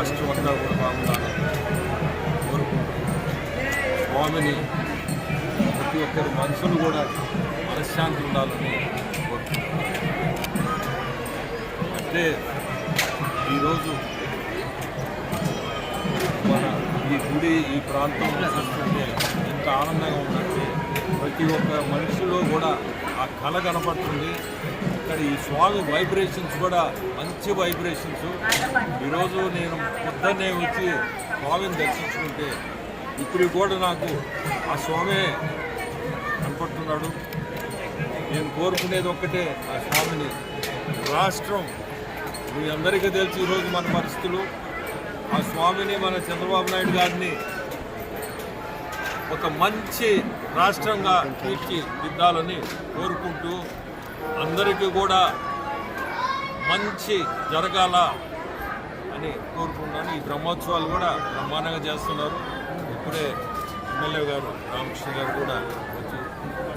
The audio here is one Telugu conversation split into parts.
రాష్ట్రం అంతా కూడా బాగుండాలని కోరుకుంటున్నాం స్వామిని ప్రతి ఒక్కరి మనసులు కూడా మనశ్శాంతి ఉండాలని కోరుకుంటున్నాం అంటే ఈరోజు మన ఈ గుడి ఈ ప్రాంతంలో చూస్తుంటే ఎంత ఆనందంగా ఉందంటే ప్రతి ఒక్క మనిషిలో కూడా ఆ కళ కనపడుతుంది. ఇక్కడ ఈ స్వామి వైబ్రేషన్స్ కూడా మంచి వైబ్రేషన్స్ ఈరోజు నేను పొద్దున్నే వచ్చి స్వామిని దర్శించుకుంటే ఇప్పుడు కూడా నాకు ఆ స్వామి కనపడుతున్నాడు. నేను కోరుకునేది ఒక్కటే ఆ స్వామిని. రాష్ట్రం మీ అందరికీ తెలుసు ఈరోజు మన పరిస్థితులు. ఆ స్వామిని మన చంద్రబాబు నాయుడు గారిని ఒక మంచి రాష్ట్రంగా తీర్చిదిద్దాలని కోరుకుంటూ అందరికీ కూడా మంచి జరగాల అని కోరుకుంటాను ఈ బ్రహ్మోత్సవాలు కూడా బ్రహ్మాండంగా చేస్తున్నారు. ఇప్పుడే ఎమ్మెల్యే గారు రామకృష్ణ గారు కూడా వచ్చి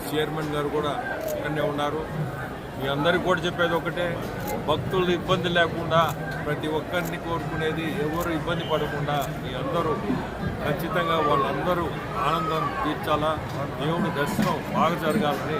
చైర్మన్ గారు కూడా ఇక్కడనే ఉన్నారు. మీ అందరికీ కూడా చెప్పేది ఒకటే భక్తులు ఇబ్బంది లేకుండా ప్రతి ఒక్కరిని కోరుకునేది ఎవరు ఇబ్బంది పడకుండా మీ అందరూ ఖచ్చితంగా వాళ్ళందరూ ఆనందం తీర్చాలా దేవుడి దర్శనం బాగా జరగాలని